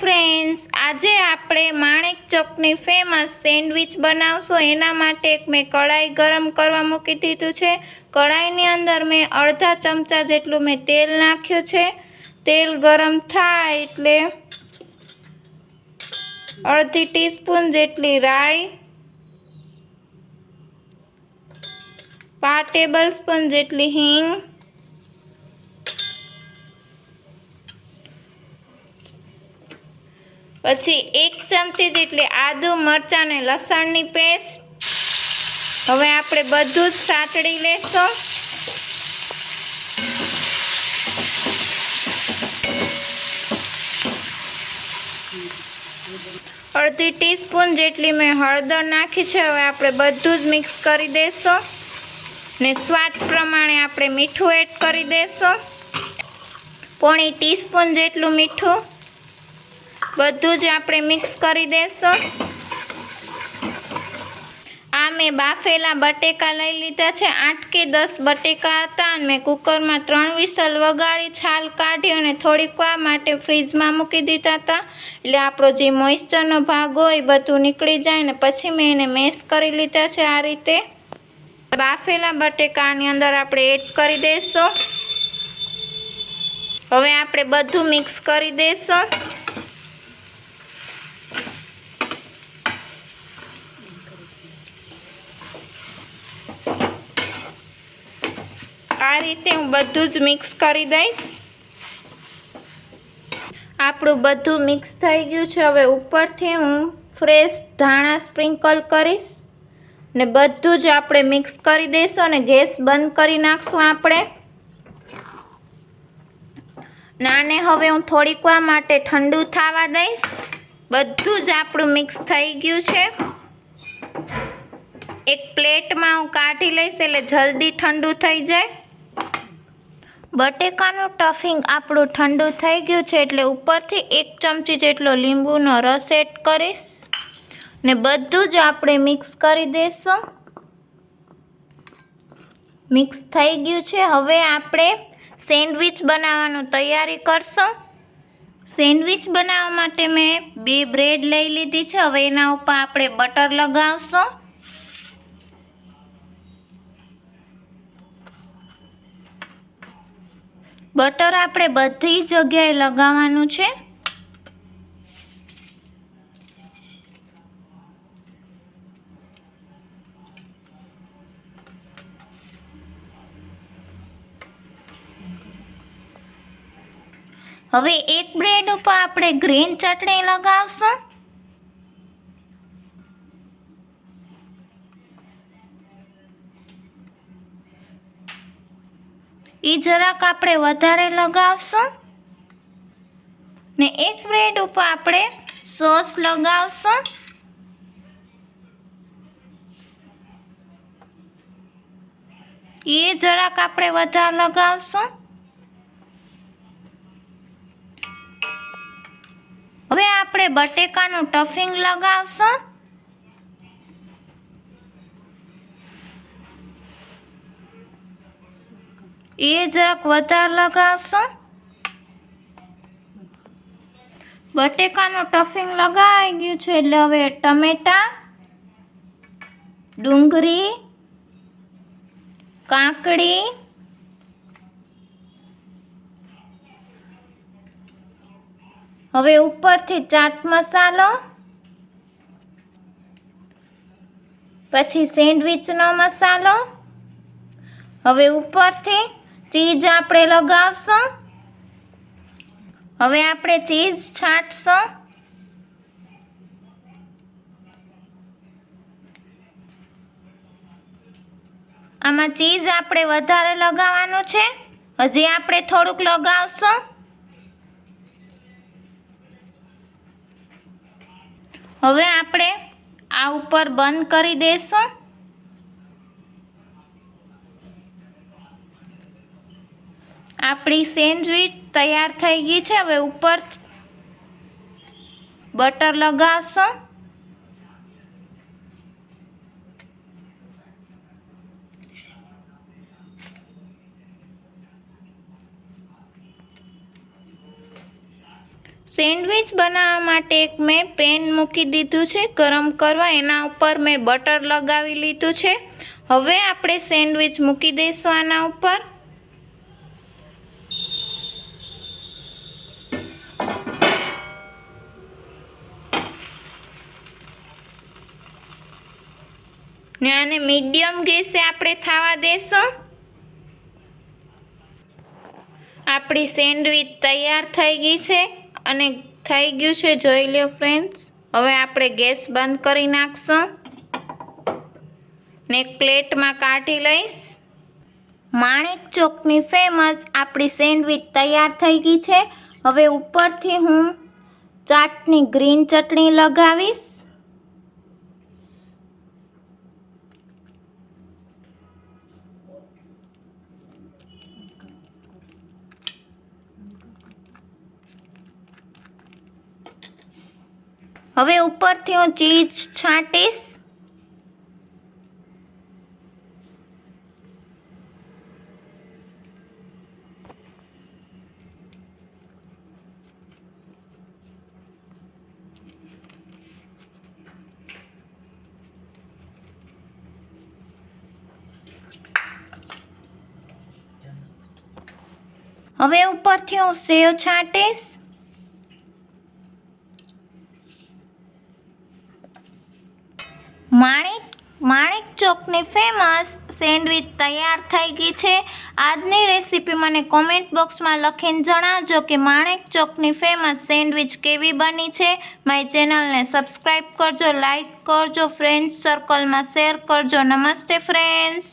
Friends આજે આપણે માણેક ચોકની famous sandwich બનાવશો. એના માટે એક મેં કઢાઈ ગરમ કરવા મૂકી દીધું છે. કઢાઈની અંદર મેં અડધા ચમચા જેટલું મેં તેલ નાખ્યું છે. તેલ ગરમ થાય એટલે અડધી ટીસ્પૂન જેટલી રાઈ, પાંચ ટેબલ સ્પૂન જેટલી હિંગ પછી એક ચમચી જેટલી આદુ મરચાં અને લસણની પેસ્ટ. હવે આપણે બધું જ સાતળી લેશું. અડધી ટીસ્પૂન જેટલી મેં હળદર નાખી છે, હવે આપણે બધું જ મિક્સ કરી દેશો. ને સ્વાદ પ્રમાણે આપણે મીઠું એડ કરી દેશો. પોણી ટીસ્પૂન જેટલું મીઠું. બધું જ આપણે મિક્સ કરી દેશો. આ મેં બાફેલા બટેકા લઈ લીધા છે. આઠ કે દસ બટેકા હતા અને મેં કુકરમાં ત્રણ વિસલ વગાડી, છાલ કાઢી અને થોડીક વાર માટે ફ્રીજમાં મૂકી દીધા હતા. એટલે આપણો જે મોઇસ્ચરનો ભાગ હોય બધું નીકળી જાય ને પછી મેં એને મેશ કરી લીધા છે આ રીતે. બાફેલા બટેકાની અંદર આપણે એડ કરી દઈશું હવે આપણે બધું મિક્સ કરી દઈશું આ રીતે હું બધું જ મિક્સ કરી દઈશ. આપણું બધું મિક્સ થઈ ગયું છે. હવે ઉપરથી હું ફ્રેશ ધાણા સ્પ્રિંકલ કરીશ ને બધું જ આપણે મિક્સ કરી દઈશું અને ગેસ બંધ કરી નાખશું આપણે. નાને હવે હું થોડીક વાર માટે ઠંડુ થવા દઈશ. બધું જ આપણું મિક્સ થઈ ગયું છે. એક પ્લેટમાં હું કાઢી લઈશ એટલે જલ્દી ઠંડુ થઈ જાય. બટેકાનું ટફિંગ આપણું ઠંડુ થઈ ગયું છે એટલે ઉપરથી એક ચમચી જેટલો લીંબુનો રસ એડ કરીશ. ને બધું જ આપણે મિક્સ કરી દઈશું મિક્સ થઈ ગયું છે. હવે આપણે સેન્ડવિચ બનાવવાનું તૈયારી કરશું. સેન્ડવિચ બનાવવા માટે મેં બે બ્રેડ લઈ લીધી છે. હવે એના ઉપર આપણે બટર લગાવશું. બટર આપણે બધી જગ્યાએ લગાવવાનું છે. હવે એક બ્રેડ ઉપર આપણે ગ્રીન ચટણી લગાવશું. એ જરાક આપણે વધારે લગાવશું. ને એક બ્રેડ ઉપર આપણે સોસ લગાવશું. એ જરાક આપણે વધારે લગાવશું. હવે આપણે બટેકાનું ટફિંગ લગાવશું. એ જરાક વધારે લગાવશો. બટેકાનું ટફિંગ લગાવી ગયું છે એટલે હવે ટમેટા, ડુંગળી, કાકડી, હવે ઉપરથી ચાટ મસાલો, પછી સેન્ડવિચનો મસાલો, હવે ઉપરથી ચીઝ આપણે લગાવશું. હવે આપણે ચીઝ છાંટશું. આમાં ચીઝ આપણે વધારે લગાવવાનું છે. હજી આપણે થોડુંક લગાવશું. હવે આપણે આ ઉપર બંધ કરી દઈશું આપણી સેન્ડવિચ તૈયાર થઈ ગઈ છે. હવે ઉપર બટર લગાવશું. સેન્ડવિચ બનાવવા માટે એક મેં પેન મૂકી દીધું છે. ગરમ કરવા એના ઉપર મેં બટર લગાવી લીધું છે. હવે આપણે સેન્ડવિચ મૂકી દઈશું આના ઉપર. ને આને મીડિયમ ગેસે આપણે થવા દેશું. આપણી સેન્ડવિચ તૈયાર થઈ ગઈ છે અને થઈ ગયું છે જોઈ લ્યો ફ્રેન્ડ્સ. હવે આપણે ગેસ બંધ કરી નાખશું. ને પ્લેટમાં કાઢી લઈશ. માણેક ચોકની ફેમસ આપણી સેન્ડવિચ તૈયાર થઈ ગઈ છે. હવે ઉપરથી હું ચાટની ગ્રીન ચટણી લગાવીશ. હવે ઉપરથી હું ચીઝ છાંટીશ. હવે ઉપરથી હું સેવ છાંટીશ. માણેક માણેક ચોકની ફેમસ સેન્ડવિચ તૈયાર થઈ ગઈ છે. આજની રેસીપી મને કોમેન્ટ બોક્સમાં લખીને જણાવજો કે માણેક ચોકની ફેમસ સેન્ડવિચ કેવી બની છે. મારી ચેનલને સબસ્ક્રાઈબ કરજો લાઈક કરજો ફ્રેન્ડ્સ સર્કલમાં શેર કરજો. નમસ્તે ફ્રેન્ડ્સ